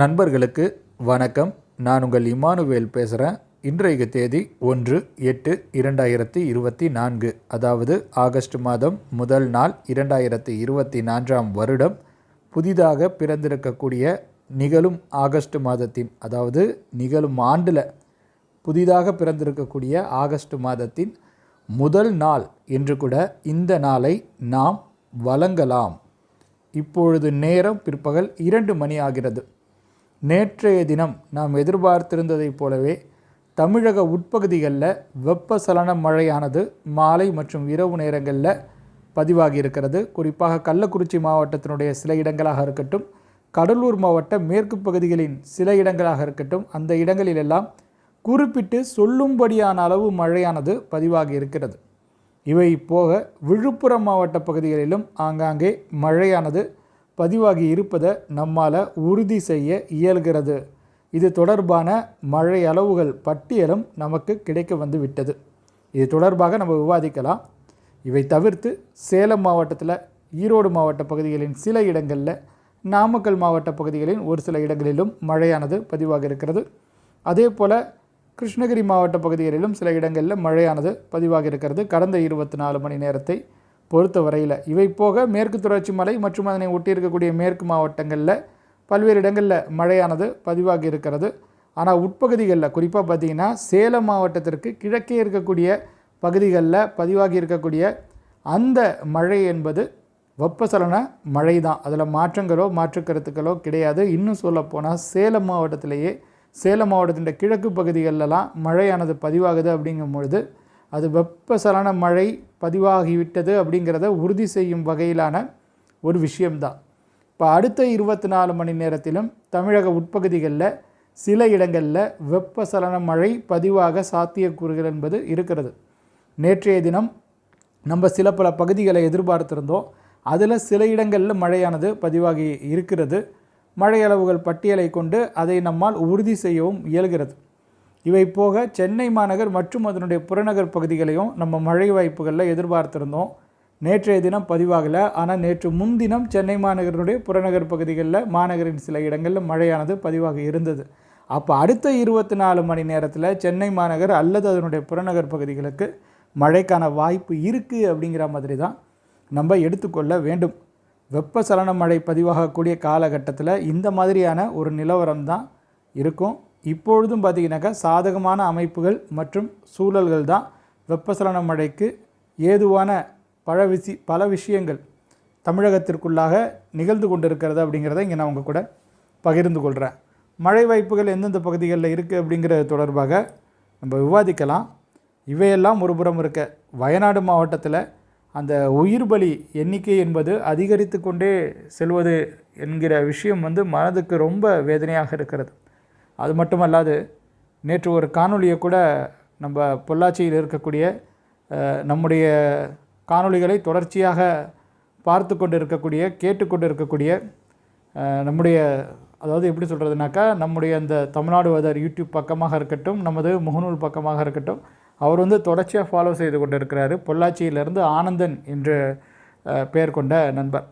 நண்பர்களுக்கு வணக்கம். நான் உங்கள் இமானுவேல் பேசுகிறேன் இன்றைய தேதி ஒன்று எட்டு இரண்டாயிரத்தி இருபத்தி நான்கு அதாவது ஆகஸ்ட் மாதம் முதல் நாள் இரண்டாயிரத்தி இருபத்தி நான்காம் வருடம். புதிதாக பிறந்திருக்கக்கூடிய நிகழும் ஆகஸ்ட் மாதத்தின் அதாவது நிகழும் ஆண்டில் புதிதாக பிறந்திருக்கக்கூடிய ஆகஸ்ட் மாதத்தின் முதல் நாள் என்று கூட இந்த நாளை நாம் வழங்கலாம். இப்பொழுது நேரம் பிற்பகல் இரண்டு மணி ஆகிறது. நேற்றைய தினம் நாம் எதிர்பார்த்திருந்ததைப் போலவே தமிழக உட்பகுதிகளில் வெப்பசலன மழையானது மாலை மற்றும் இரவு நேரங்களில் பதிவாகி இருக்கிறது குறிப்பாக கள்ளக்குறிச்சி மாவட்டத்தினுடைய சில இடங்களாக இருக்கட்டும் கடலூர் மாவட்ட மேற்கு பகுதிகளின் சில இடங்களாக இருக்கட்டும் அந்த இடங்களிலெல்லாம் குறிப்பிட்டு சொல்லும்படியான அளவு மழையானது பதிவாகி இருக்கிறது இவை போக விழுப்புரம் மாவட்ட பகுதிகளிலும் ஆங்காங்கே மழையானது பதிவாகி இருப்பதை நம்மால் உறுதி செய்ய இயல்கிறது. இது தொடர்பான மழை அளவுகள் பட்டியலும் நமக்கு கிடைக்க வந்து விட்டது இது தொடர்பாக நம்ம விவாதிக்கலாம். இவை தவிர்த்து சேலம் மாவட்டத்தில் ஈரோடு மாவட்ட பகுதிகளின் சில இடங்களில் நாமக்கல் மாவட்ட பகுதிகளின் ஒரு சில இடங்களிலும் மழையானது பதிவாக இருக்கிறது. அதே போல் கிருஷ்ணகிரி மாவட்ட பகுதிகளிலும் சில இடங்களில் மழையானது பதிவாக இருக்கிறது. கடந்த இருபத்தி நாலு மணி நேரத்தை பொறுத்த வரையில் இவை போக மேற்கு தொடர்ச்சி மலை மற்றும் அதனை ஒட்டி இருக்கக்கூடிய மேற்கு மாவட்டங்களில் பல்வேறு இடங்களில் மழையானது பதிவாகி இருக்கிறது. ஆனால் உட்பகுதிகளில் குறிப்பாக பார்த்தீங்கன்னா சேலம் மாவட்டத்திற்கு கிழக்கே இருக்கக்கூடிய பகுதிகளில் பதிவாகி இருக்கக்கூடிய அந்த மழை என்பது வெப்பசலன மழை தான் அதில் மாற்றங்களோ மாற்று கருத்துக்களோ கிடையாது. இன்னும் சொல்லப்போனால் சேலம் மாவட்டத்திலேயே சேலம் மாவட்டத்தின் கிழக்கு பகுதிகளிலலாம் மழையானது பதிவாகுது அப்படிங்கும் பொழுது அது வெப்பசலன மழை பதிவாகிவிட்டது அப்படிங்கிறத உறுதி செய்யும் வகையிலான ஒரு விஷயம்தான் இப்போ அடுத்த இருபத்தி நாலு மணி நேரத்திலும் தமிழக உட்பகுதிகளில் சில இடங்களில் வெப்பசலன மழை பதிவாக சாத்தியக்கூறுகள் என்பது இருக்கிறது. நேற்றைய தினம் நம்ம சில பல பகுதிகளை எதிர்பார்த்திருந்தோம். அதில் சில இடங்களில் மழையானது பதிவாகி இருக்கிறது. மழை அளவுகள் பட்டியலை கொண்டு அதை நம்மால் உறுதி செய்யவும் இயல்கிறது. இவை போக சென்னை மாநகர் மற்றும் அதனுடைய புறநகர் பகுதிகளையும் நம்ம மழை வாய்ப்புகளில் எதிர்பார்த்திருந்தோம். நேற்றைய தினம் பதிவாகலை. ஆனால் நேற்று முன்தினம் சென்னை மாநகரினுடைய புறநகர் பகுதிகளில் மாநகரின் சில இடங்களில் மழையானது பதிவாக இருந்தது. அப்போ அடுத்த இருபத்தி நாலு மணி நேரத்தில் சென்னை மாநகர் அல்லது அதனுடைய புறநகர் பகுதிகளுக்கு மழைக்கான வாய்ப்பு இருக்குது அப்படிங்கிற மாதிரி தான் நம்ம எடுத்துக்கொள்ள வேண்டும். வெப்பசலன மழை பதிவாகக்கூடிய காலகட்டத்தில் இந்த மாதிரியான ஒரு நிலவரம் தான் இருக்கும். இப்பொழுதும் பார்த்திங்கனாக்கா சாதகமான அமைப்புகள் மற்றும் சூழல்கள் தான் வெப்பசலன மழைக்கு ஏதுவான பல விசி பல விஷயங்கள் தமிழகத்திற்குள்ளாக நிகழ்ந்து கொண்டிருக்கிறது அப்படிங்கிறத இங்கே நான் உங்கள் கூட பகிர்ந்து கொள்கிறேன். மழை வாய்ப்புகள் எந்தெந்த பகுதிகளில் இருக்குது அப்படிங்கிறது தொடர்பாக நம்ம விவாதிக்கலாம். இவையெல்லாம் ஒரு புறம் இருக்க வயநாடு மாவட்டத்தில் அந்த உயிர் பலி எண்ணிக்கை என்பது அதிகரித்து கொண்டே செல்வது என்கிற விஷயம் வந்து மனதுக்கு ரொம்ப வேதனையாக இருக்கிறது. அது மட்டுமல்லாது நேற்று ஒரு காணொலியை கூட நம்ம பொள்ளாச்சியில் இருக்கக்கூடிய நம்முடைய காணொளிகளை தொடர்ச்சியாக பார்த்து கொண்டு இருக்கக்கூடிய கேட்டுக்கொண்டு இருக்கக்கூடிய நம்முடைய அதாவது எப்படி சொல்கிறதுனாக்கா நம்முடைய அந்த தமிழ்நாடு வதர் யூடியூப் பக்கமாக இருக்கட்டும் நமது முகநூல் பக்கமாக இருக்கட்டும் அவர் வந்து தொடர்ச்சியாக ஃபாலோ செய்து கொண்டு இருக்கிறாரு பொள்ளாச்சியிலிருந்து ஆனந்தன் என்று பெயர் கொண்ட நண்பர்.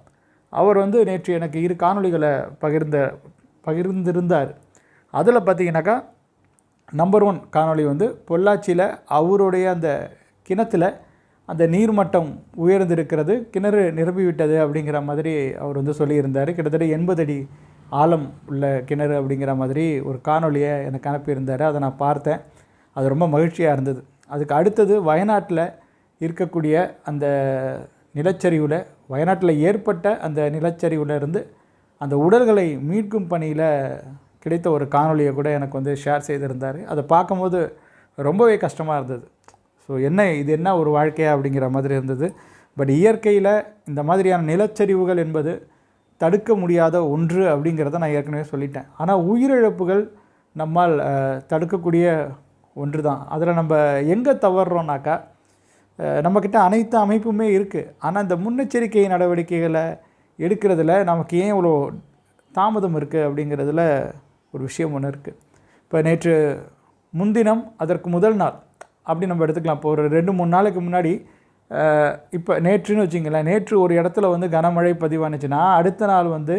அவர் வந்து நேற்று எனக்கு இரு காணொளிகளை பகிர்ந்த பகிர்ந்திருந்தார். அதில் பார்த்தீங்கன்னாக்கா நம்பர் ஒன் காணொளி வந்து பொள்ளாச்சியில் அவருடைய அந்த கிணத்துல அந்த நீர்மட்டம் உயர்ந்திருக்கிறது கிணறு நிரம்பிவிட்டது அப்படிங்கிற மாதிரி அவர் வந்து சொல்லியிருந்தார். கிட்டத்தட்ட எண்பது அடி ஆழம் உள்ள கிணறு அப்படிங்கிற மாதிரி ஒரு காணொலியை எனக்கு அனுப்பியிருந்தார். அதை நான் பார்த்தேன். அது ரொம்ப மகிழ்ச்சியாக இருந்தது. அதுக்கு அடுத்தது வயநாட்டில் இருக்கக்கூடிய அந்த நிலச்சரிவில் வயநாட்டில் ஏற்பட்ட அந்த நிலச்சரிவில் இருந்து அந்த உடல்களை மீட்கும் பணியில் கிடைத்த ஒரு காணொலியை கூட எனக்கு வந்து ஷேர் செய்திருந்தார். அதை பார்க்கும்போது ரொம்பவே கஷ்டமாக இருந்தது. ஸோ என்ன இது என்ன ஒரு வாழ்க்கையா அப்படிங்கிற மாதிரி இருந்தது. பட் இயற்கையில் இந்த மாதிரியான நிலச்சரிவுகள் என்பது தடுக்க முடியாத ஒன்று அப்படிங்கிறத நான் ஏற்கனவே சொல்லிட்டேன். ஆனால் உயிரிழப்புகள் நம்மால் தடுக்கக்கூடிய ஒன்று தான் அதில் நம்ம எங்கே தவறுறோம்னாக்கா நம்மக்கிட்ட அனைத்து அமைப்புமே இருக்குது ஆனால் இந்த முன்னெச்சரிக்கை நடவடிக்கைகளை எடுக்கிறதுல நமக்கு ஏன் இவ்வளோ தாமதம் இருக்குது அப்படிங்கிறதுல ஒரு விஷயம் ஒன்று இருக்குது இப்போ நேற்று முன்தினம் அதற்கு முதல் நாள் அப்படி நம்ம எடுத்துக்கலாம். இப்போ ஒரு ரெண்டு மூணு நாளைக்கு முன்னாடி இப்போ நேற்றுன்னு வச்சிங்களேன் நேற்று ஒரு இடத்துல வந்து கனமழை பதிவானுச்சுன்னா அடுத்த நாள் வந்து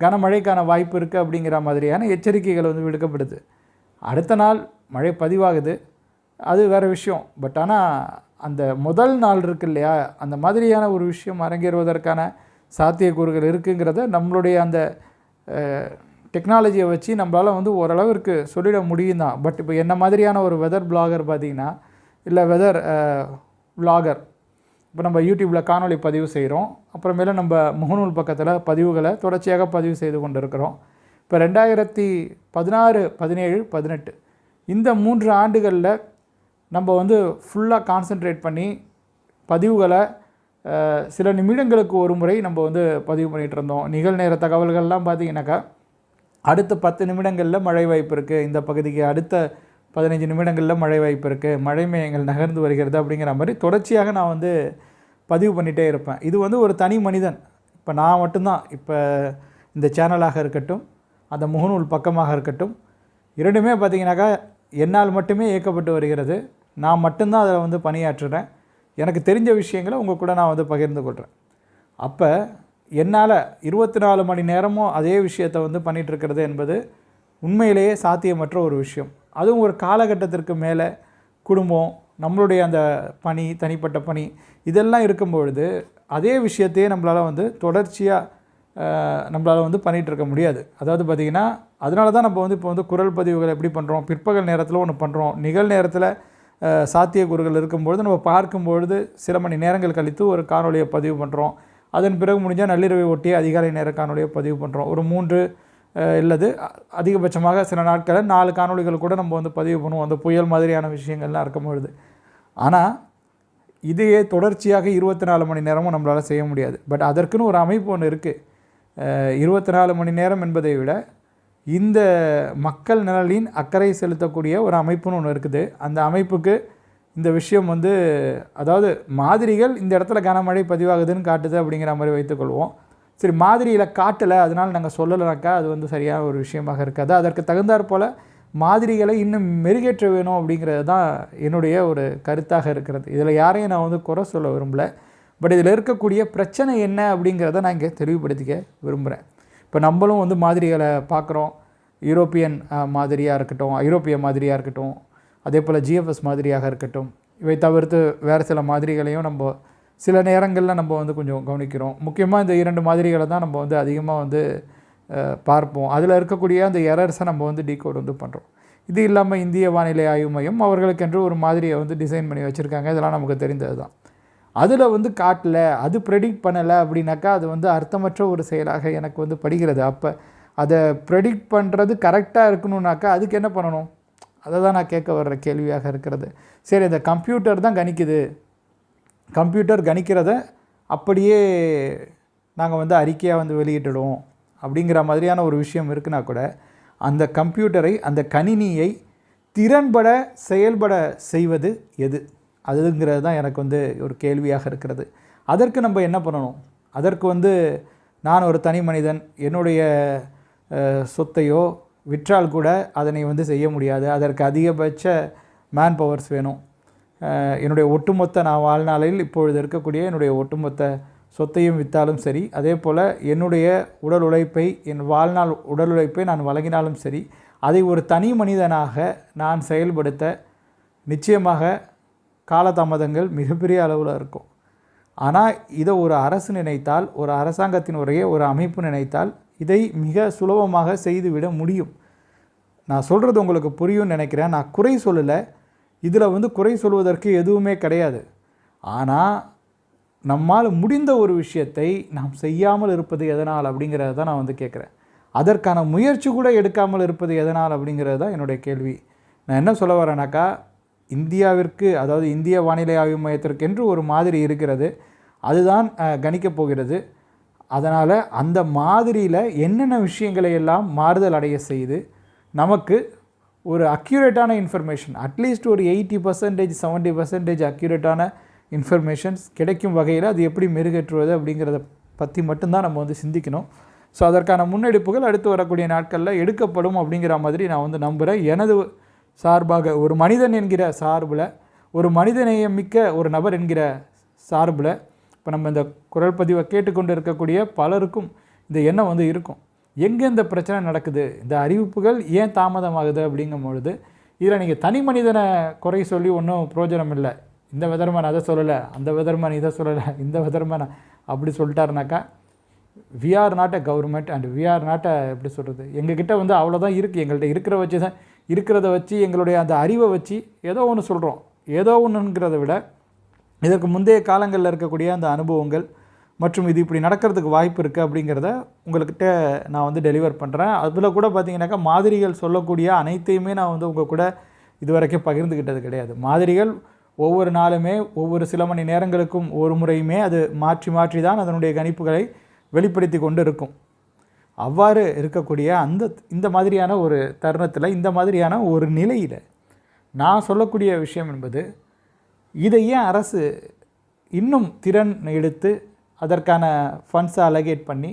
கனமழைக்கான வாய்ப்பு இருக்குது அப்படிங்கிற மாதிரியான எச்சரிக்கைகள் வந்து விடுக்கப்படுது. அடுத்த நாள் மழை பதிவாகுது. அது வேறு விஷயம். பட் ஆனால் அந்த முதல் நாள் இருக்கு இல்லையா? அந்த மாதிரியான ஒரு விஷயம் அரங்கேறுவதற்கான சாத்தியக்கூறுகள் இருக்குங்கிறத நம்மளுடைய அந்த டெக்னாலஜியை வச்சு நம்மளால் வந்து ஓரளவிற்கு சொல்லிட முடியும் தான் பட் இப்போ என்ன மாதிரியான ஒரு வெதர் பிளாகர் பார்த்தீங்கன்னா இல்லை வெதர் விலாகர் இப்போ நம்ம யூடியூப்பில் காணொளி பதிவு செய்கிறோம். அப்புறமேல நம்ம முகநூல் பக்கத்தில் பதிவுகளை தொடர்ச்சியாக பதிவு செய்து கொண்டு இருக்கிறோம் இப்போ ரெண்டாயிரத்தி பதினாறு பதினேழு பதினெட்டு இந்த மூன்று ஆண்டுகளில் நம்ம வந்து ஃபுல்லாக கான்சென்ட்ரேட் பண்ணி பதிவுகளை சில நிமிடங்களுக்கு ஒரு முறை நம்ம வந்து பதிவு பண்ணிகிட்டு இருந்தோம். நிகழ்நேர தகவல்கள்லாம் பார்த்தீங்கன்னாக்கா அடுத்த பத்து நிமிடங்களில் மழை வாய்ப்பு இருக்குது இந்த பகுதிக்கு அடுத்த பதினஞ்சு நிமிடங்களில் மழை வாய்ப்பு இருக்குது மழை மேயங்கள் நகர்ந்து வருகிறது அப்படிங்கிற மாதிரி தொடர்ச்சியாக நான் வந்து பதிவு பண்ணிகிட்டே இருப்பேன். இது வந்து ஒரு தனி மனிதன். இப்போ நான் மட்டும்தான். இப்போ இந்த சேனலாக இருக்கட்டும் அந்த முகநூல் பக்கமாக இருக்கட்டும் இரண்டுமே பார்த்திங்கனாக்கா என்னால் மட்டுமே இயக்கப்பட்டு வருகிறது. நான் மட்டும்தான் அதில் வந்து பணியாற்றுறேன். எனக்கு தெரிஞ்ச விஷயங்களை உங்கள் கூட நான் வந்து பகிர்ந்து கொள்கிறேன் அப்போ என்னால் இருபத்தி நாலு மணி நேரமும் அதே விஷயத்தை வந்து பண்ணிகிட்ருக்கிறது இருக்கிறது என்பது உண்மையிலேயே சாத்தியமற்ற ஒரு விஷயம். அதுவும் ஒரு காலகட்டத்திற்கு மேலே குடும்பம் நம்மளுடைய அந்த பணி தனிப்பட்ட பணி இதெல்லாம் இருக்கும் பொழுது அதே விஷயத்தையே நம்மளால் வந்து தொடர்ச்சியாக நம்மளால் வந்து பண்ணிகிட்டு இருக்க முடியாது. அதாவது பார்த்திங்கன்னா அதனால தான் நம்ம வந்து இப்போ வந்து குரல் பதிவுகள் எப்படி பண்ணுறோம் பிற்பகல் நேரத்தில் ஒன்று பண்ணுறோம் நிகழ் நேரத்தில் சாத்தியக்கூறுகள் இருக்கும்பொழுது நம்ம பார்க்கும்பொழுது சில மணி நேரங்கள் கழித்து ஒரு காணொலியை பதிவு பண்ணுறோம் அதன் பிறகு முடிஞ்சால் நள்ளிரவை ஒட்டி அதிகாலை நேர காணொலியை பதிவு பண்ணுறோம் ஒரு மூன்று இல்லது அ- அதிகபட்சமாக சில நாட்களில் நாலு காணொளிகள் கூட நம்ம வந்து பதிவு பண்ணுவோம். அந்த புயல் மாதிரியான விஷயங்கள்லாம் இருக்கும் பொழுது. ஆனால் இதையே தொடர்ச்சியாக இருபத்தி நாலு மணி நேரமும் நம்மளால் செய்ய முடியாது. பட் அதற்குன்னு ஒரு அமைப்பு ஒன்று இருக்குது இருபத்தி நாலு மணி நேரம் என்பதை விட இந்த மக்கள் நலனின் அக்கறை செலுத்தக்கூடிய ஒரு அமைப்புன்னு ஒன்று இருக்குது. அந்த அமைப்புக்கு இந்த விஷயம் வந்து அதாவது மாதிரிகள் இந்த இடத்துல கனமழை பதிவாகுதுன்னு காட்டுது அப்படிங்கிற மாதிரி வைத்துக்கொள்வோம் சரி மாதிரியில் காட்டலை அதனால் நாங்கள் சொல்லலைனாக்கா அது வந்து சரியான ஒரு விஷயமாக இருக்காது. அதற்கு தகுந்தாற் போல் மாதிரிகளை இன்னும் மெருகேற்ற வேணும் அப்படிங்கிறது தான் என்னுடைய ஒரு கருத்தாக இருக்கிறது. இதில் யாரையும் நான் வந்து குறை சொல்ல விரும்பல. பட் இதில் இருக்கக்கூடிய பிரச்சனை என்ன அப்படிங்கிறத நான் இங்கே தெளிவுபடுத்திக்க விரும்புகிறேன் இப்போ நம்மளும் வந்து மாதிரிகளை பார்க்குறோம். யூரோப்பியன் மாதிரியாக இருக்கட்டும் ஐரோப்பிய மாதிரியாக இருக்கட்டும் அதே போல் ஜிஎஃப்எஸ் மாதிரியாக இருக்கட்டும். இவை தவிர்த்து வேறு சில மாதிரிகளையும் நம்ம சில நேரங்களில் நம்ம வந்து கொஞ்சம் கவனிக்கிறோம். முக்கியமாக இந்த இரண்டு மாதிரிகளை தான் நம்ம வந்து அதிகமாக வந்து பார்ப்போம். அதில் இருக்கக்கூடிய அந்த எரர்ஸை நம்ம வந்து டீகோட் வந்து பண்ணுறோம் இது இல்லாமல் இந்திய வானிலை ஆய்வு மையம் அவர்களுக்கென்று ஒரு மாதிரியை வந்து டிசைன் பண்ணி வச்சுருக்காங்க. இதெல்லாம் நமக்கு தெரிந்தது தான். அதில் வந்து காட்டல அது ப்ரெடிக்ட் பண்ணலை அப்படின்னாக்கா அது வந்து அர்த்தமற்ற ஒரு செயலாக எனக்கு வந்து படுகிறது. அப்போ அதை ப்ரெடிக்ட் பண்ணுறது கரெக்டாக இருக்கணுன்னாக்கா அதுக்கு என்ன பண்ணணும்? அதை தான் நான் கேட்க வர்ற கேள்வியாக இருக்கிறது. சரி இந்த கம்ப்யூட்டர் தான் கணிக்குது. கம்ப்யூட்டர் கணிக்கிறத அப்படியே நாங்கள் வந்து அறிக்கையாக வந்து வெளியிட்டுடுவோம். அப்படிங்கிற மாதிரியான ஒரு விஷயம் இருக்குன்னா கூட அந்த கம்ப்யூட்டரை அந்த கணினியை திறன்பட செயல்பட செய்வது எது? அதுங்கிறது தான் எனக்கு வந்து ஒரு கேள்வியாக இருக்கிறது. அதற்கு நம்ம என்ன பண்ணணும்? அதற்கு வந்து நான் ஒரு தனி மனிதன் என்னுடைய சொத்தையோ விற்றால் கூட அதனை வந்து செய்ய முடியாது. அதற்கு அதிகபட்ச மேன் பவர்ஸ் வேணும் என்னுடைய ஒட்டுமொத்த நான் வாழ்நாளில் இப்பொழுது இருக்கக்கூடிய என்னுடைய ஒட்டுமொத்த சொத்தையும் விற்றாலும் சரி அதே போல் என்னுடைய உடல் உழைப்பை என் வாழ்நாள் உடல் உழைப்பை நான் வழங்கினாலும் சரி அதை ஒரு தனி மனிதனாக நான் செயல்படுத்த நிச்சயமாக காலதாமதங்கள் மிகப்பெரிய அளவில் இருக்கும். ஆனால் இதை ஒரு அரசு நினைத்தால் ஒரு அரசாங்கத்தினுடைய ஒரு அமைப்பு நினைத்தால் இதை மிக சுலபமாக செய்துவிட முடியும். நான் சொல்கிறது உங்களுக்கு புரியும்னு நினைக்கிறேன். நான் குறை சொல்லலை. இதில் வந்து குறை சொல்வதற்கு எதுவுமே கிடையாது. ஆனால் நம்மால் முடிந்த ஒரு விஷயத்தை நாம் செய்யாமல் இருப்பது எதனால் அப்படிங்கிறத தான் நான் வந்து கேட்குறேன். அதற்கான முயற்சி கூட எடுக்காமல் இருப்பது எதனால் அப்படிங்கிறது தான் என்னுடைய கேள்வி. நான் என்ன சொல்ல வரேனாக்கா இந்தியாவிற்கு அதாவது இந்திய வானிலை ஆய்வு மையத்திற்கு என்று ஒரு மாதிரி இருக்கிறது. அதுதான் கணிக்கப் போகிறது. அதனால் அந்த மாதிரியில் என்னென்ன விஷயங்களை எல்லாம் மாறுதல் அடைய செய்து நமக்கு ஒரு அக்யூரேட்டான இன்ஃபர்மேஷன் அட்லீஸ்ட் ஒரு எயிட்டி பர்சன்டேஜ் செவன்ட்டி பர்சன்டேஜ் அக்யூரேட்டான இன்ஃபர்மேஷன்ஸ் கிடைக்கும் வகையில் அது எப்படி மெருகேற்றுவது அப்படிங்கிறத பற்றி மட்டும்தான் நம்ம வந்து சிந்திக்கணும். ஸோ அதற்கான முன்னெடுப்புகள் அடுத்து வரக்கூடிய நாட்களில் எடுக்கப்படும் அப்படிங்கிற மாதிரி நான் வந்து நம்புகிறேன் எனது சார்பாக ஒரு மனிதன் என்கிற சார்பில் ஒரு மனிதநேயம் மிக்க ஒரு நபர் என்கிற சார்பில் இப்போ நம்ம இந்த குரல் பதிவை கேட்டுக்கொண்டு இருக்கக்கூடிய பலருக்கும் இந்த எண்ணம் வந்து இருக்கும். எங்கே இந்த பிரச்சனை நடக்குது? இந்த அறிவிப்புகள் ஏன் தாமதமாகுது அப்படிங்கும் பொழுது இதில் நீங்கள் தனி மனிதனை குறை சொல்லி ஒன்றும் பிரயோஜனம் இல்லை. இந்த வெதர்மேன் அதை சொல்லலை அந்த வெதர்மேன் இதை சொல்லலை இந்த வெதர்மேன் அப்படி சொல்லிட்டாருனாக்கா we are not a government and we are not a எப்படி சொல்கிறது எங்ககிட்ட வந்து அவ்வளோதான் இருக்குது எங்கள்கிட்ட இருக்கிற வச்சு தான் இருக்கிறத வச்சு எங்களுடைய அந்த அறிவை வச்சு ஏதோ ஒன்று சொல்கிறோம் ஏதோ ஒன்றுங்கிறத விட இதற்கு முந்தைய காலங்களில் இருக்கக்கூடிய அந்த அனுபவங்கள் மற்றும் இது இப்படி நடக்கிறதுக்கு வாய்ப்பு இருக்குது அப்படிங்கிறத உங்கள்கிட்ட நான் வந்து டெலிவர் பண்ணுறேன் அதில் கூட பார்த்தீங்கன்னாக்கா மாதிரிகள் சொல்லக்கூடிய அனைத்தையுமே நான் வந்து உங்கள் கூட இதுவரைக்கும் பகிர்ந்துக்கிட்டது கிடையாது. மாதிரிகள் ஒவ்வொரு நாளுமே ஒவ்வொரு சில மணி நேரங்களுக்கும் ஒரு முறையுமே அது மாற்றி மாற்றி தான் அதனுடைய கணிப்புகளை வெளிப்படுத்தி கொண்டு இருக்கும் அவ்வாறு இருக்கக்கூடிய அந்த இந்த மாதிரியான ஒரு தருணத்தில் இந்த மாதிரியான ஒரு நிலையில் நான் சொல்லக்கூடிய விஷயம் என்பது இதை ஏன் அரசு இன்னும் திறன் எடுத்து அதற்கான ஃபண்ட்ஸை அலகேட் பண்ணி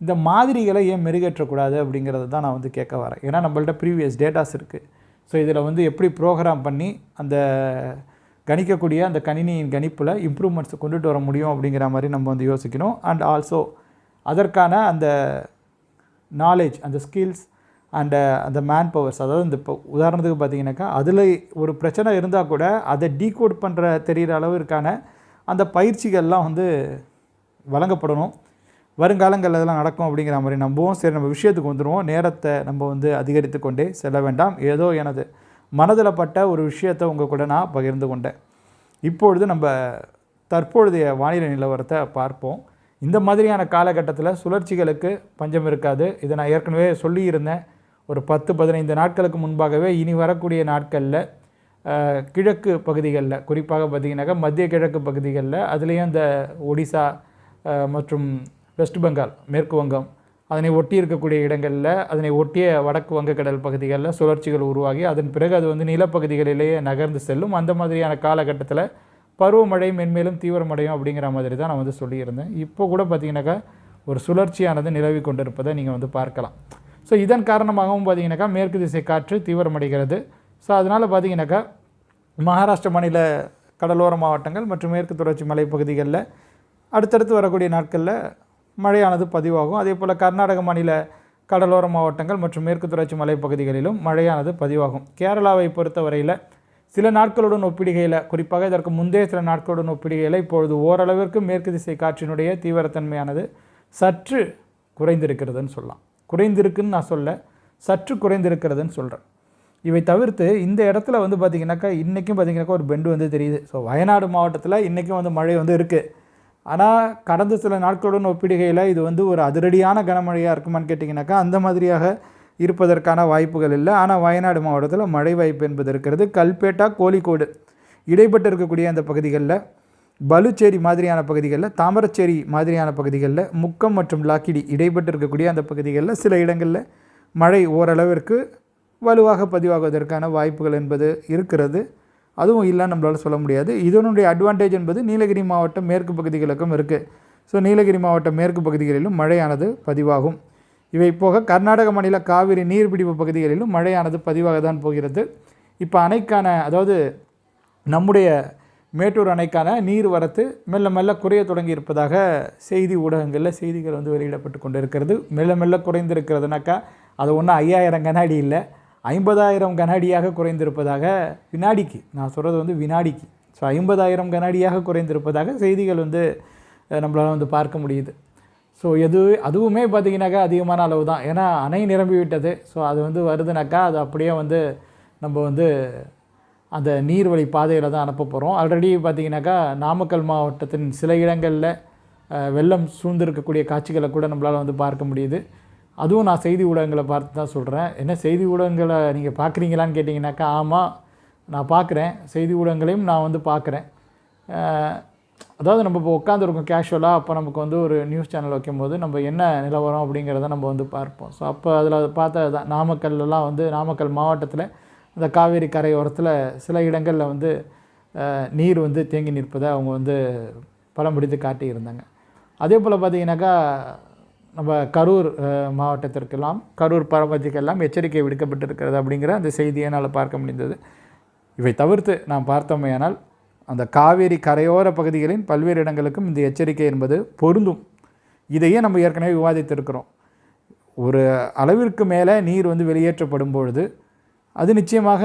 இந்த மாதிரிகளை ஏன் மெருகேற்றக்கூடாது அப்படிங்கிறது தான் நான் வந்து கேட்க வரேன். ஏன்னா நம்மள்ட்ட ப்ரீவியஸ் டேட்டாஸ் இருக்குது ஸோ இதில் வந்து எப்படி ப்ரோக்ராம் பண்ணி அந்த கணிக்கக்கூடிய அந்த கணினியின் கணிப்பில் இம்ப்ரூவ்மெண்ட்ஸ் கொண்டுட்டு வர முடியும் அப்படிங்கிற மாதிரி நம்ம வந்து யோசிக்கணும். அண்ட் ஆல்சோ அதற்கான அந்த நாலேஜ் அந்த ஸ்கில்ஸ் அண்ட் அந்த மேன் பவர்ஸ் அதாவது இந்த இப்போ உதாரணத்துக்கு பார்த்தீங்கன்னாக்கா அதில் ஒரு பிரச்சனை இருந்தால் கூட அதை டீகோட் பண்ணுற தெரிகிற அளவிற்கான அந்த பயிற்சிகள்லாம் வந்து வழங்கப்படணும். வருங்காலங்களில் இதெல்லாம் நடக்கும் அப்படிங்கிற மாதிரி நம்புவோம். சரி நம்ம விஷயத்துக்கு வந்துடுவோம் நேரத்தை நம்ம வந்து அதிகரித்து கொண்டே செல்ல வேண்டாம். ஏதோ எனது மனதில் பட்ட ஒரு விஷயத்தை உங்கள் கூட நான் பகிர்ந்து கொண்டேன். இப்பொழுது நம்ம தற்பொழுதைய வானிலை நிலவரத்தை பார்ப்போம். இந்த மாதிரியான காலகட்டத்தில் சுழற்சிகளுக்கு பஞ்சம் இருக்காது. இதை நான் ஏற்கனவே சொல்லியிருந்தேன். ஒரு பத்து பதினைந்து நாட்களுக்கு முன்பாகவே இனி வரக்கூடிய நாட்களில் கிழக்கு பகுதிகளில் குறிப்பாக பார்த்தீங்கன்னாக்கா மத்திய கிழக்கு பகுதிகளில் அதுலேயும் இந்த ஒடிசா மற்றும் வெஸ்ட் பெங்கால் மேற்கு வங்கம் அதனை ஒட்டி இருக்கக்கூடிய இடங்களில் அதனை ஒட்டிய வடக்கு வங்கக்கடல் பகுதிகளில் சுழற்சிகள் உருவாகி அதன் பிறகு அது வந்து நிலப்பகுதிகளிலேயே நகர்ந்து செல்லும். அந்த மாதிரியான காலகட்டத்தில் பருவமழை மென்மேலும் தீவிரமடையும் அப்படிங்கிற மாதிரி தான் நான் வந்து சொல்லியிருந்தேன். இப்போ கூட பார்த்திங்கனாக்கா ஒரு சுழற்சியானது நிலவி கொண்டிருப்பதை நீங்கள் வந்து பார்க்கலாம். ஸோ இதன் காரணமாகவும் பார்த்தீங்கன்னாக்கா மேற்கு திசை காற்று தீவிரமடைகிறது. ஸோ அதனால் பார்த்தீங்கன்னாக்கா மகாராஷ்டிர மாநில கடலோர மாவட்டங்கள் மற்றும் மேற்கு தொடர்ச்சி மலைப்பகுதிகளில் அடுத்தடுத்து வரக்கூடிய நாட்களில் மழையானது பதிவாகும். அதே போல் கர்நாடக மாநில கடலோர மாவட்டங்கள் மற்றும் மேற்கு தொடர்ச்சி மலைப்பகுதிகளிலும் மழையானது பதிவாகும். கேரளாவை பொறுத்தவரையில் சில நாட்களுடன் ஒப்பிடுகையில் குறிப்பாக இதற்கு முந்தைய சில நாட்களுடன் ஒப்பிடுகையில் இப்பொழுது ஓரளவிற்கு மேற்கு திசை காற்றினுடைய தீவிரத்தன்மையானது சற்று குறைந்திருக்கிறதுன்னு சொல்லலாம். குறைந்திருக்குன்னு நான் சொல்ல சற்று குறைந்திருக்கிறதுன்னு சொல்கிறேன் இவை தவிர்த்து இந்த இடத்துல வந்து பார்த்திங்கனாக்கா இன்றைக்கும் பார்த்திங்கனாக்கா ஒரு பெண்டு வந்து தெரியுது. ஸோ வயநாடு மாவட்டத்தில் இன்றைக்கும் வந்து மழை வந்து இருக்குது ஆனால் கடந்த சில நாட்களுடன் ஒப்பிடுகையில் இது வந்து ஒரு அதிரடியான கனமழையாக இருக்குமான்னு கேட்டிங்கனாக்கா அந்த மாதிரியாக இருப்பதற்கான வாய்ப்புகள் இல்லை. ஆனால் வயநாடு மாவட்டத்தில் மழை வாய்ப்பு என்பது இருக்கிறது. கல்பேட்டா கோழிக்கோடு இடைப்பட்டு இருக்கக்கூடிய அந்த பகுதிகளில் பலுச்சேரி மாதிரியான பகுதிகளில் தாமரச்சேரி மாதிரியான பகுதிகளில் முக்கம் மற்றும் லாக்கிடி இடைப்பட்டு இருக்கக்கூடிய அந்த பகுதிகளில் சில இடங்களில் மழை ஓரளவிற்கு வலுவாக பதிவாகுவதற்கான வாய்ப்புகள் என்பது இருக்கிறது. அதுவும் இல்லைன்னு நம்மளால் சொல்ல முடியாது. இதனுடைய அட்வான்டேஜ் என்பது நீலகிரி மாவட்டம் மேற்கு பகுதிகளுக்கும் இருக்குது ஸோ நீலகிரி மாவட்டம் மேற்கு பகுதிகளிலும் மழையானது பதிவாகும். இவை போக கர்நாடக மாநில காவிரி நீர்பிடிப்பு பகுதிகளிலும் மழையானது பதிவாக தான் போகிறது. இப்போ அணைக்கான அதாவது நம்முடைய மேட்டூர் அணைக்கான நீர் வரத்து மெல்ல மெல்ல குறைய தொடங்கி இருப்பதாக செய்தி ஊடகங்களில் செய்திகள் வந்து வெளியிடப்பட்டு கொண்டு இருக்கிறது மெல்ல மெல்ல குறைந்திருக்கிறதுனாக்கா அது ஒன்றும் ஐயாயிரம் கண்ணாடி இல்லை ஐம்பதாயிரம் கனஅடியாக குறைந்திருப்பதாக வினாடிக்கு நான் சொல்கிறது வந்து வினாடிக்கு. ஸோ ஐம்பதாயிரம் கனஅடியாக குறைந்திருப்பதாக செய்திகள் வந்து நம்மளால் வந்து பார்க்க முடியுது. ஸோ எது அதுவுமே பார்த்திங்கனாக்கா அதிகமான அளவு தான். ஏன்னா அணை நிரம்பி விட்டது ஸோ அது வந்து வருதுனாக்கா அது அப்படியே வந்து நம்ம வந்து அந்த நீர்வழி பாதையில் தான் அனுப்ப போகிறோம் ஆல்ரெடி பார்த்திங்கனாக்கா நாமக்கல் மாவட்டத்தின் சில இடங்களில் வெள்ளம் சூழ்ந்திருக்கக்கூடிய காட்சிகளை கூட நம்மளால் வந்து பார்க்க முடியுது. அதுவும் நான் செய்தி ஊடகங்களை பார்த்து தான் சொல்கிறேன் என்ன செய்தி ஊடகங்களை நீங்கள் பார்க்குறீங்களான்னு கேட்டிங்கனாக்கா ஆமாம் நான் பார்க்குறேன் செய்தி ஊடகங்களையும் நான் வந்து பார்க்குறேன் அதாவது நம்ம இப்போ உட்காந்துருக்கோம் கேஷுவலாக அப்போ நமக்கு வந்து ஒரு நியூஸ் சேனல் வைக்கும்போது நம்ம என்ன நிலவரம் அப்படிங்கிறத நம்ம வந்து பார்ப்போம். ஸோ அப்போ அதில் பார்த்தா தான் நாமக்கல்லாம் வந்து நாமக்கல் மாவட்டத்தில் இந்த காவேரி கரையோரத்தில் சில இடங்களில் வந்து நீர் வந்து தேங்கி நிற்பதை அவங்க வந்து படம் பிடித்து காட்டியிருந்தாங்க. அதே போல் பார்த்தீங்கன்னாக்கா நம்ம கரூர் மாவட்டத்திற்கெல்லாம் கரூர் பரமதிக்கெல்லாம் எச்சரிக்கை விடுக்கப்பட்டிருக்கிறது அப்படிங்கிற அந்த செய்தியை என்னால் பார்க்க முடிந்தது. இவை தவிர்த்து நாம் பார்த்தோமேயானால் அந்த காவேரி கரையோர பகுதிகளின் பல்வேறு இடங்களுக்கும் இந்த எச்சரிக்கை என்பது பொருந்தும். இதையே நம்ம ஏற்கனவே விவாதித்திருக்கிறோம். ஒரு அளவிற்கு மேலே நீர் வந்து வெளியேற்றப்படும் பொழுது அது நிச்சயமாக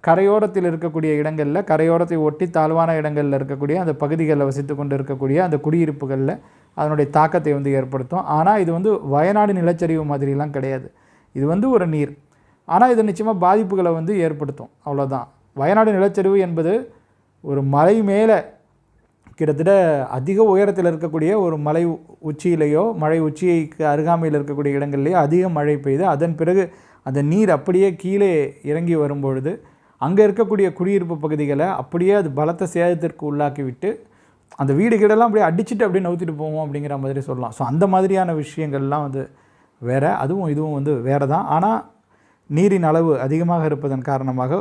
கரையோரத்தில் இருக்கக்கூடிய இடங்களில் கரையோரத்தை ஒட்டி தாழ்வான இடங்களில் இருக்கக்கூடிய அந்த பகுதிகளில் வசித்து கொண்டு இருக்கக்கூடிய அந்த குடியிருப்புகளில் அதனுடைய தாக்கத்தை வந்து ஏற்படுத்தும். ஆனால் இது வந்து வயநாடு நிலச்சரிவு மாதிரிலாம் கிடையாது. இது வந்து ஒரு நீர். ஆனால் இது நிச்சயமாக பாதிப்புகளை வந்து ஏற்படுத்தும். அவ்வளோதான் வயநாடு நிலச்சரிவு என்பது ஒரு மலை மேலே கிட்டத்தட்ட அதிக உயரத்தில் இருக்கக்கூடிய ஒரு மலை உச்சியிலேயோ மலை உச்சிக்கு அருகாமையில் இருக்கக்கூடிய இடங்கள்லேயோ அதிக மழை பெய்து அதன் பிறகு அந்த நீர் அப்படியே கீழே இறங்கி வரும்பொழுது அங்கே இருக்கக்கூடிய குடியிருப்பு பகுதிகளை அப்படியே அது பலத்த சேதத்திற்கு உள்ளாக்கிவிட்டு அந்த வீடு கீடெல்லாம் அப்படியே அடிச்சுட்டு அப்படியே நவுத்திட்டு போவோம் அப்படிங்கிற மாதிரி சொல்லலாம். ஸோ அந்த மாதிரியான விஷயங்கள்லாம் வந்து வேறு அதுவும் இதுவும் வந்து வேறு தான் ஆனால் நீரின் அளவு அதிகமாக இருப்பதன் காரணமாக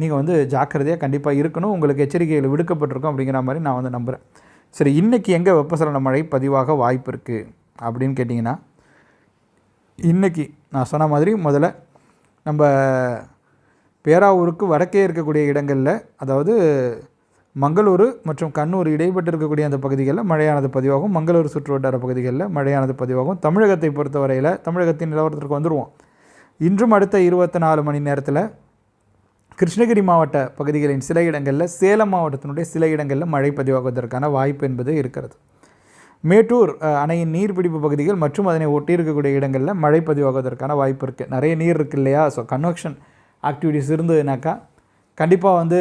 நீங்கள் வந்து ஜாக்கிரதையாக கண்டிப்பாக இருக்கணும். உங்களுக்கு எச்சரிக்கைகள் விடுக்கப்பட்டிருக்கும் அப்படிங்கிற மாதிரி நான் வந்து நம்புகிறேன் சரி இன்றைக்கி எங்கே வெப்பசலன மழை பதிவாக வாய்ப்பு இருக்குது அப்படின்னு கேட்டிங்கன்னா இன்றைக்கி நான் சொன்ன மாதிரி முதல்ல நம்ம பேராவூருக்கு வடக்கே இருக்கக்கூடிய இடங்களில் அதாவது மங்களூரு மற்றும் கண்ணூர் இடைப்பட்டு இருக்கக்கூடிய அந்த பகுதிகளில் மழையானது பதிவாகும். மங்களூர் சுற்றுவட்டார பகுதிகளில் மழையானது பதிவாகும். தமிழகத்தை பொறுத்தவரையில் தமிழகத்தின் நிலவரத்திற்கு வந்துடுவோம் இன்றும் அடுத்த இருபத்தி நாலு மணி நேரத்தில் கிருஷ்ணகிரி மாவட்ட பகுதிகளின் சில இடங்களில் சேலம் மாவட்டத்தினுடைய சில இடங்களில் மழை பதிவாகுவதற்கான வாய்ப்பு என்பது இருக்கிறது. மேட்டூர் அணையின் நீர்பிடிப்பு பகுதிகள் மற்றும் அதனை ஒட்டி இருக்கக்கூடிய இடங்களில் மழை பதிவாகுவதற்கான வாய்ப்பு இருக்குது நிறைய நீர் இருக்கு இல்லையா? ஸோ கன்வெக்ஷன் ஆக்டிவிட்டிஸ் இருந்ததுனாக்கா கண்டிப்பாக வந்து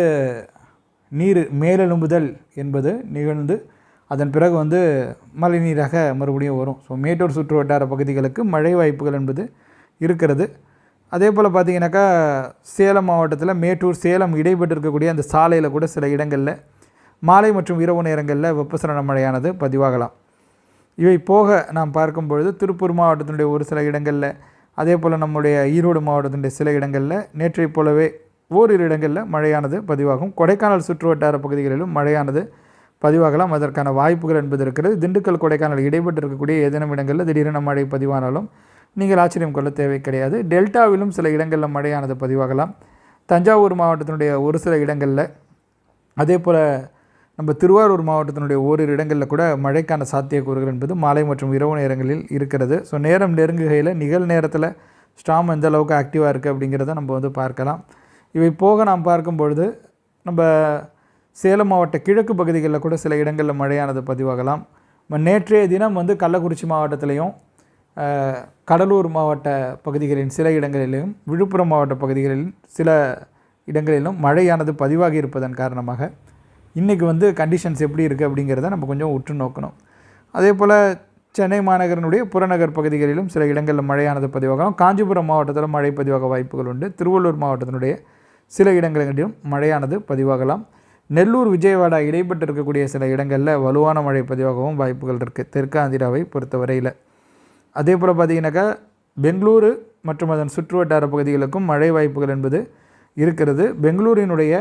நீர் மேலெழும்புதல் என்பது நிகழ்ந்து அதன் பிறகு வந்து மழை நீராக மறுபடியும் வரும். ஸோ மேட்டூர் சுற்று வட்டார பகுதிகளுக்கு மழை வாய்ப்புகள் என்பது இருக்கிறது. அதே போல் பார்த்தீங்கன்னாக்கா சேலம் மாவட்டத்தில் மேட்டூர் சேலம் இடைப்பட்டு இருக்கக்கூடிய அந்த சாலையில் கூட சில இடங்களில் மாலை மற்றும் இரவு நேரங்களில் வெப்பசலன மழையானது பதிவாகலாம். இவை போக நாம் பார்க்கும் பொழுது திருப்பூர் மாவட்டத்தினுடைய ஒரு சில இடங்களில் அதே போல் நம்முடைய ஈரோடு மாவட்டத்தினுடைய சில இடங்களில் நேற்றைப் போலவே ஓரிரு இடங்களில் மழையானது பதிவாகும். கொடைக்கானல் சுற்றுவட்டார பகுதிகளிலும் மழையானது பதிவாகலாம். அதற்கான வாய்ப்புகள் என்பது இருக்கிறது. திண்டுக்கல் கொடைக்கானல் இடைப்பட்டு இருக்கக்கூடிய ஏதேனும் இடங்களில் திடீரென மழை பதிவானாலும் நீங்கள் ஆச்சரியம் கொள்ள தேவை கிடையாது. டெல்டாவிலும் சில இடங்களில் மழையானது பதிவாகலாம். தஞ்சாவூர் மாவட்டத்தினுடைய ஒரு சில இடங்களில் அதே போல் நம்ம திருவாரூர் மாவட்டத்தினுடைய ஓரிரு இடங்களில் கூட மழைக்கான சாத்தியக்கூறுகள் என்பது மாலை மற்றும் இரவு நேரங்களில் இருக்கிறது. ஸோ நேரம் நெருங்குகையில் நிகழ் நேரத்தில் ஸ்டாம் எந்த அளவுக்கு ஆக்டிவாக இருக்குது அப்படிங்கிறத நம்ம வந்து பார்க்கலாம். இவை போக நாம் பார்க்கும் பொழுது நம்ம சேலம் மாவட்ட கிழக்கு பகுதிகளில் கூட சில இடங்களில் மழையானது பதிவாகலாம். நேற்றைய தினம் வந்து கள்ளக்குறிச்சி மாவட்டத்திலையும் கடலூர் மாவட்ட பகுதிகளின் சில இடங்களிலும் விழுப்புரம் மாவட்ட பகுதிகளிலும் சில இடங்களிலும் மழையானது பதிவாகி இருப்பதன் காரணமாக இன்றைக்கி வந்து கண்டிஷன்ஸ் எப்படி இருக்குது அப்படிங்கிறத நம்ம கொஞ்சம் உற்று நோக்கணும். அதே போல் சென்னை மாநகரனுடைய புறநகர் பகுதிகளிலும் சில இடங்களில் மழையானது பதிவாகலாம் காஞ்சிபுரம் மாவட்டத்தில் மழை பதிவாக வாய்ப்புகள் உண்டு. திருவள்ளூர் மாவட்டத்தினுடைய சில இடங்களிலும் மழையானது பதிவாகலாம். நெல்லூர் விஜயவாடா இடைப்பட்டு இருக்கக்கூடிய சில இடங்களில் வலுவான மழை பதிவாகவும் வாய்ப்புகள் இருக்குது தெற்கு ஆந்திராவை பொறுத்தவரையில். அதே போல் பார்த்தீங்கன்னாக்கா பெங்களூரு மற்றும் அதன் சுற்றுவட்டார பகுதிகளுக்கும் மழை வாய்ப்புகள் என்பது இருக்கிறது. பெங்களூரினுடைய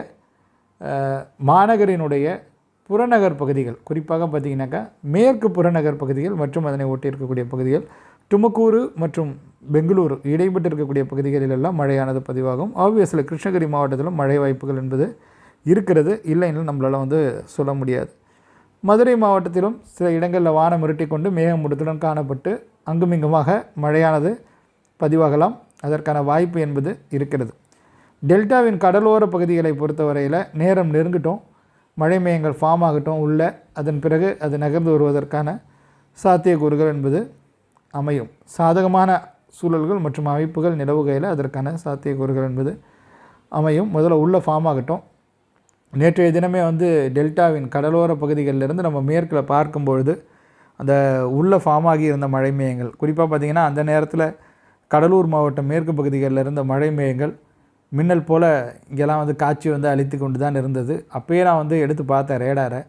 மாநகரினுடைய புறநகர் பகுதிகள் குறிப்பாக பார்த்தீங்கன்னாக்கா மேற்கு புறநகர் பகுதிகள் மற்றும் அதனை ஒட்டி இருக்கக்கூடிய பகுதிகள் துமக்கூரு மற்றும் பெங்களூரு இடைப்பட்டு இருக்கக்கூடிய பகுதிகளில் எல்லாம் மழையானது பதிவாகும். ஆப்வியஸில் கிருஷ்ணகிரி மாவட்டத்திலும் மழை வாய்ப்புகள் என்பது இருக்கிறது. இல்லைன்னு நம்மளால் வந்து சொல்ல முடியாது. மதுரை மாவட்டத்திலும் சில இடங்களில் வானம் இருட்டிக் கொண்டு மேகமூட்டத்துடன் காணப்பட்டு அங்குமிங்குமாக மழையானது பதிவாகலாம். அதற்கான வாய்ப்பு என்பது இருக்கிறது. டெல்டாவின் கடலோர பகுதிகளை பொறுத்தவரையில் நேரம் நெருங்கட்டும். மழை மேயங்கள் ஃபார்ம் ஆகட்டும். உள்ள அதன் பிறகு அது நகர்ந்து வருவதற்கான சாத்தியக்கூறுகள் என்பது அமையும். சாதகமான சூழல்கள் மற்றும் அமைப்புகள் நிலவுகையில் அதற்கான சாத்தியக்கூறுகள் என்பது அமையும். முதல்ல உள்ள ஃபார்ம் ஆகட்டும். நேற்றைய தினமே வந்து டெல்டாவின் கடலோர பகுதிகளிலிருந்து நம்ம மேற்கில் பார்க்கும்பொழுது அந்த உள்ளே ஃபார்ம் ஆகி இருந்த மழை மேயங்கள் குறிப்பாக பார்த்திங்கன்னா அந்த நேரத்தில் கடலூர் மாவட்டம் மேற்கு பகுதிகளில் இருந்த மழை மேயங்கள் மின்னல் போல் இங்கெல்லாம் வந்து காட்சி வந்து அழித்து கொண்டு தான் இருந்தது. அப்போயே நான் வந்து எடுத்து பார்த்தேன் ரேடாரை.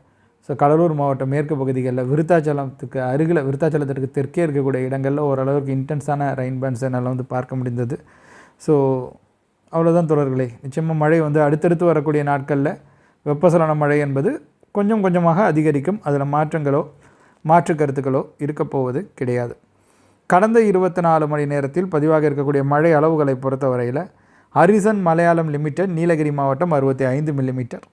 ஸோ கடலூர் மாவட்டம் மேற்கு பகுதிகளில் விருத்தாச்சலத்துக்கு அருகில் விருத்தாச்சலத்திற்கு தெற்கே இருக்கக்கூடிய இடங்களில் ஓரளவுக்கு இன்டென்ஸான ரெயின் பேண்ட்ஸ் என்னால் வந்து பார்க்க முடிந்தது. ஸோ அவ்வளோதான் தொடர்களே நிச்சயமாக மழை வந்து அடுத்தடுத்து வரக்கூடிய நாட்களில் வெப்பசலன மழை என்பது கொஞ்சம் கொஞ்சமாக அதிகரிக்கும். அதில் மாற்றங்களோ மாற்று கருத்துக்களோ இருக்கப் போவது கிடையாது. கடந்த இருபத்தி நாலு மணி நேரத்தில் பதிவாக இருக்கக்கூடிய மழை அளவுகளை பொறுத்தவரையில் ஹரிசன் மலையாளம் லிமிடெட் நீலகிரி மாவட்டம் அறுபத்தி ஐந்து மில்லிமீட்டர்.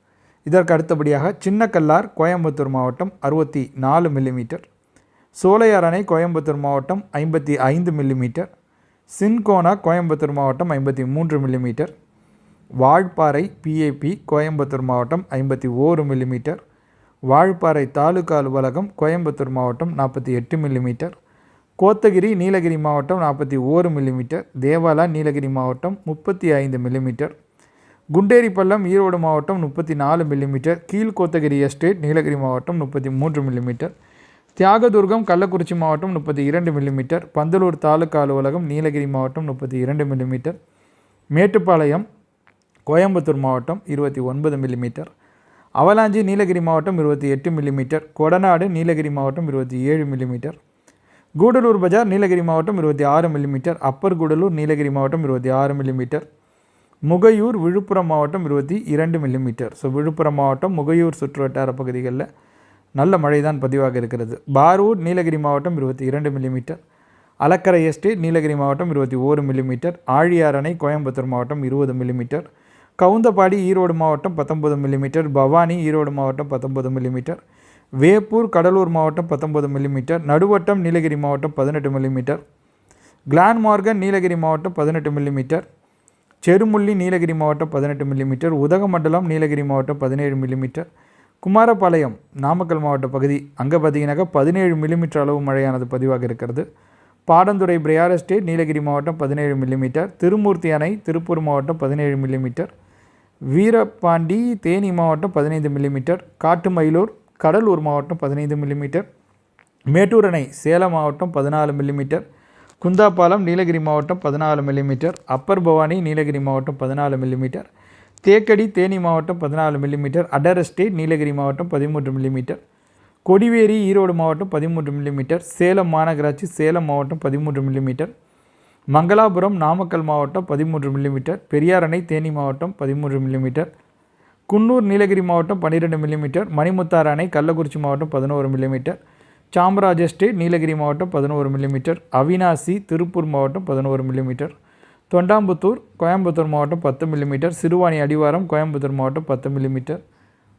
இதற்கு அடுத்தபடியாக சின்னக்கல்லார் கோயம்புத்தூர் மாவட்டம் அறுபத்தி நாலு மில்லிமீட்டர். சோலையார் அணை கோயம்புத்தூர் மாவட்டம் ஐம்பத்தி ஐந்து மில்லிமீட்டர். சின்கோனா கோயம்புத்தூர் மாவட்டம் ஐம்பத்தி மூன்று மில்லிமீட்டர் வால்பாறை பிஏபி கோயம்புத்தூர் மாவட்டம் ஐம்பத்தி ஓரு மில்லிமீட்டர். வாழ்பாறை தாலுகா அலுவலகம் கோயம்புத்தூர் மாவட்டம் நாற்பத்தி எட்டு மில்லிமீட்டர் கோத்தகிரி நீலகிரி மாவட்டம் நாற்பத்தி ஓரு மில்லிமீட்டர் தேவாலா நீலகிரி மாவட்டம் முப்பத்தி ஐந்து மில்லிமீட்டர் குண்டேரிப்பள்ளம் ஈரோடு மாவட்டம் முப்பத்தி நாலு மில்லிமீட்டர் கீழ் கோத்தகிரி எஸ்டேட் நீலகிரி மாவட்டம் முப்பத்தி மூன்று மில்லிமீட்டர் தியாகதுர்கம் கள்ளக்குறிச்சி மாவட்டம் முப்பத்தி இரண்டு மில்லிமீட்டர் பந்தலூர் தாலுகா அலுவலகம் நீலகிரி மாவட்டம் முப்பத்தி இரண்டு மில்லிமீட்டர் மேட்டுப்பாளையம் கோயம்புத்தூர் மாவட்டம் இருபத்தி ஒன்பது மில்லிமீட்டர் அவலாஞ்சி நீலகிரி மாவட்டம் இருபத்தி எட்டு மில்லிமீட்டர் கொடநாடு நீலகிரி மாவட்டம் இருபத்தி ஏழு மில்லிமீட்டர் கூடலூர் பஜார் நீலகிரி மாவட்டம் இருபத்தி ஆறு மில்லிமீட்டர் அப்பர் கூடலூர் நீலகிரி மாவட்டம் இருபத்தி ஆறு மில்லிமீட்டர் முகையூர் விழுப்புரம் மாவட்டம் இருபத்தி இரண்டு மில்லிமீட்டர் ஸோ விழுப்புரம் மாவட்டம் முகையூர் சுற்றுவட்டார பகுதிகளில் நல்ல மழை தான் பதிவாக இருக்கிறது. பாரூர் நீலகிரி மாவட்டம் இருபத்தி இரண்டு மில்லிமீட்டர் அலக்கரை எஸ்டேட் நீலகிரி மாவட்டம் இருபத்தி ஓரு மில்லிமீட்டர் ஆழியாரணை கோயம்புத்தூர் மாவட்டம் இருபது மில்லிமீட்டர் கவுந்தபாடி ஈரோடு மாவட்டம் பத்தொம்பது மில்லிமீட்டர் பவானி ஈரோடு மாவட்டம் பத்தொம்பது மில்லிமீட்டர் வேப்பூர் கடலூர் மாவட்டம் பத்தொம்பது மில்லிமீட்டர் நடுவட்டம் நீலகிரி மாவட்டம் பதினெட்டு மில்லிமீட்டர் கிளான்மார்கன் நீலகிரி மாவட்டம் பதினெட்டு மில்லிமீட்டர் செருமுள்ளி நீலகிரி மாவட்டம் பதினெட்டு மில்லிமீட்டர் உதகமண்டலம் நீலகிரி மாவட்டம் பதினேழு மில்லிமீட்டர் குமாரபாளையம் நாமக்கல் மாவட்ட பகுதி அங்கே பார்த்தீங்கன்னாக்கா பதினேழு மில்லிமீட்டர் அளவு மழையானது பதிவாக இருக்கிறது. பாடந்துறை பிரியார் எஸ்டேட் நீலகிரி மாவட்டம் பதினேழு மில்லிமீட்டர் திருமூர்த்தி அணை திருப்பூர் மாவட்டம் பதினேழு மில்லிமீட்டர் வீரபாண்டி தேனி மாவட்டம் பதினைந்து மில்லிமீட்டர் காட்டுமயிலூர் கடலூர் மாவட்டம் பதினைந்து மில்லிமீட்டர் மேட்டூர் அணை சேலம் மாவட்டம் பதினாலு மில்லிமீட்டர் குந்தாப்பாலம் நீலகிரி மாவட்டம் பதினாலு மில்லிமீட்டர் அப்பர் பவானி நீலகிரி மாவட்டம் பதினாலு மில்லிமீட்டர் தேக்கடி தேனி மாவட்டம் பதினாலு மில்லிமீட்டர் அடர் எஸ்டேட் நீலகிரி மாவட்டம் பதிமூன்று மில்லிமீட்டர் கொடிவேரி ஈரோடு மாவட்டம் பதிமூன்று மில்லிமீட்டர் சேலம் மாநகராட்சி சேலம் மாவட்டம் பதிமூன்று மில்லிமீட்டர் மங்களாபுரம் நாமக்கல் மாவட்டம் பதிமூன்று மில்லிமீட்டர் பெரியார் அணை தேனி மாவட்டம் பதிமூன்று மில்லிமீட்டர் குன்னூர் நீலகிரி மாவட்டம் பன்னிரெண்டு மில்லிமீட்டர் மணிமுத்தாறு அணை கள்ளக்குறிச்சி மாவட்டம் பதினோரு மில்லிமீட்டர் சாம்ராஜ் எஸ்டேட் நீலகிரி மாவட்டம் பதினோரு மில்லிமீட்டர் அவினாசி திருப்பூர் மாவட்டம் பதினோரு மில்லிமீட்டர் தொண்டாம்புத்தூர் கோயம்புத்தூர் மாவட்டம் பத்து மில்லிமீட்டர் சிறுவாணி அடிவாரம் கோயம்புத்தூர் மாவட்டம் பத்து மில்லிமீட்டர்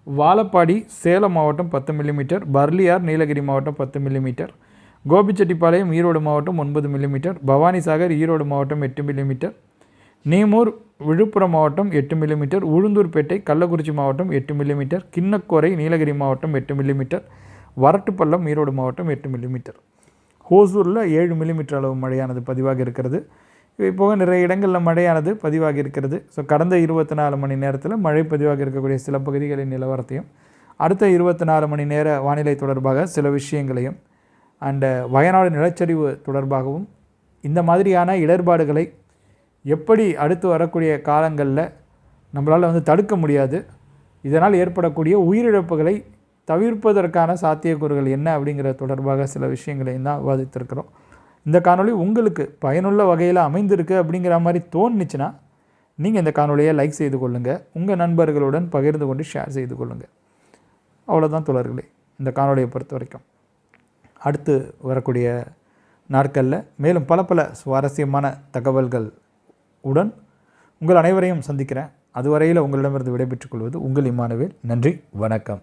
வாழப்பாடி சேலம் மாவட்டம் பத்து மில்லிமீட்டர் பர்லியார் நீலகிரி மாவட்டம் பத்து மில்லிமீட்டர் கோபிச்செட்டிப்பாளையம் ஈரோடு மாவட்டம் ஒன்பது மில்லிமீட்டர் பவானிசாகர் ஈரோடு மாவட்டம் எட்டு மில்லிமீட்டர் நீமூர் விழுப்புரம் மாவட்டம் எட்டு மில்லிமீட்டர் உளுந்தூர்பேட்டை கள்ளக்குறிச்சி மாவட்டம் எட்டு மில்லிமீட்டர் கிண்ணக்கோரை நீலகிரி மாவட்டம் எட்டு மில்லிமீட்டர் வரட்டுப்பள்ளம் ஈரோடு மாவட்டம் எட்டு மில்லிமீட்டர் ஹோசூரில் ஏழு மில்லிமீட்டர் அளவு மழையானது பதிவாக இருக்கிறது. இவை போக நிறைய இடங்களில் மழையானது பதிவாக இருக்கிறது. ஸோ கடந்த இருபத்தி நாலு மணி நேரத்தில் மழை பதிவாக இருக்கக்கூடிய சில பகுதிகளின் நிலவரத்தையும் அடுத்த இருபத்தி நாலு மணி நேர வானிலை தொடர்பாக சில விஷயங்களையும் அண்டு வயநாடு நிலச்சரிவு தொடர்பாகவும் இந்த மாதிரியான இடர்பாடுகளை எப்படி அடுத்து வரக்கூடிய காலங்களில் நம்மளால் வந்து தடுக்க முடியாது இதனால் ஏற்படக்கூடிய உயிரிழப்புகளை தவிர்ப்பதற்கான சாத்தியக்கூறுகள் என்ன அப்படிங்கிற தொடர்பாக சில விஷயங்களையும் தான் விவாதித்திருக்கிறோம். இந்த காணொளி உங்களுக்கு பயனுள்ள வகையில் அமைந்திருக்கு அப்படிங்கிற மாதிரி தோணுச்சுன்னா நீங்கள் இந்த காணொலியை லைக் செய்து கொள்ளுங்கள் உங்கள் நண்பர்களுடன் பகிர்ந்து கொண்டு ஷேர் செய்து கொள்ளுங்கள் அவ்வளோதான் தொடர்களே இந்த காணொலியை பொறுத்த வரைக்கும். அடுத்து வரக்கூடிய நாட்களில் மேலும் பல பல சுவாரஸ்யமான தகவல்கள் உடன் உங்கள் அனைவரையும் சந்திக்கிறேன். அதுவரையில் உங்களிடமிருந்து விடைபெற்றுக் கொள்வது உங்கள் இம்மானுவேல் நன்றி வணக்கம்.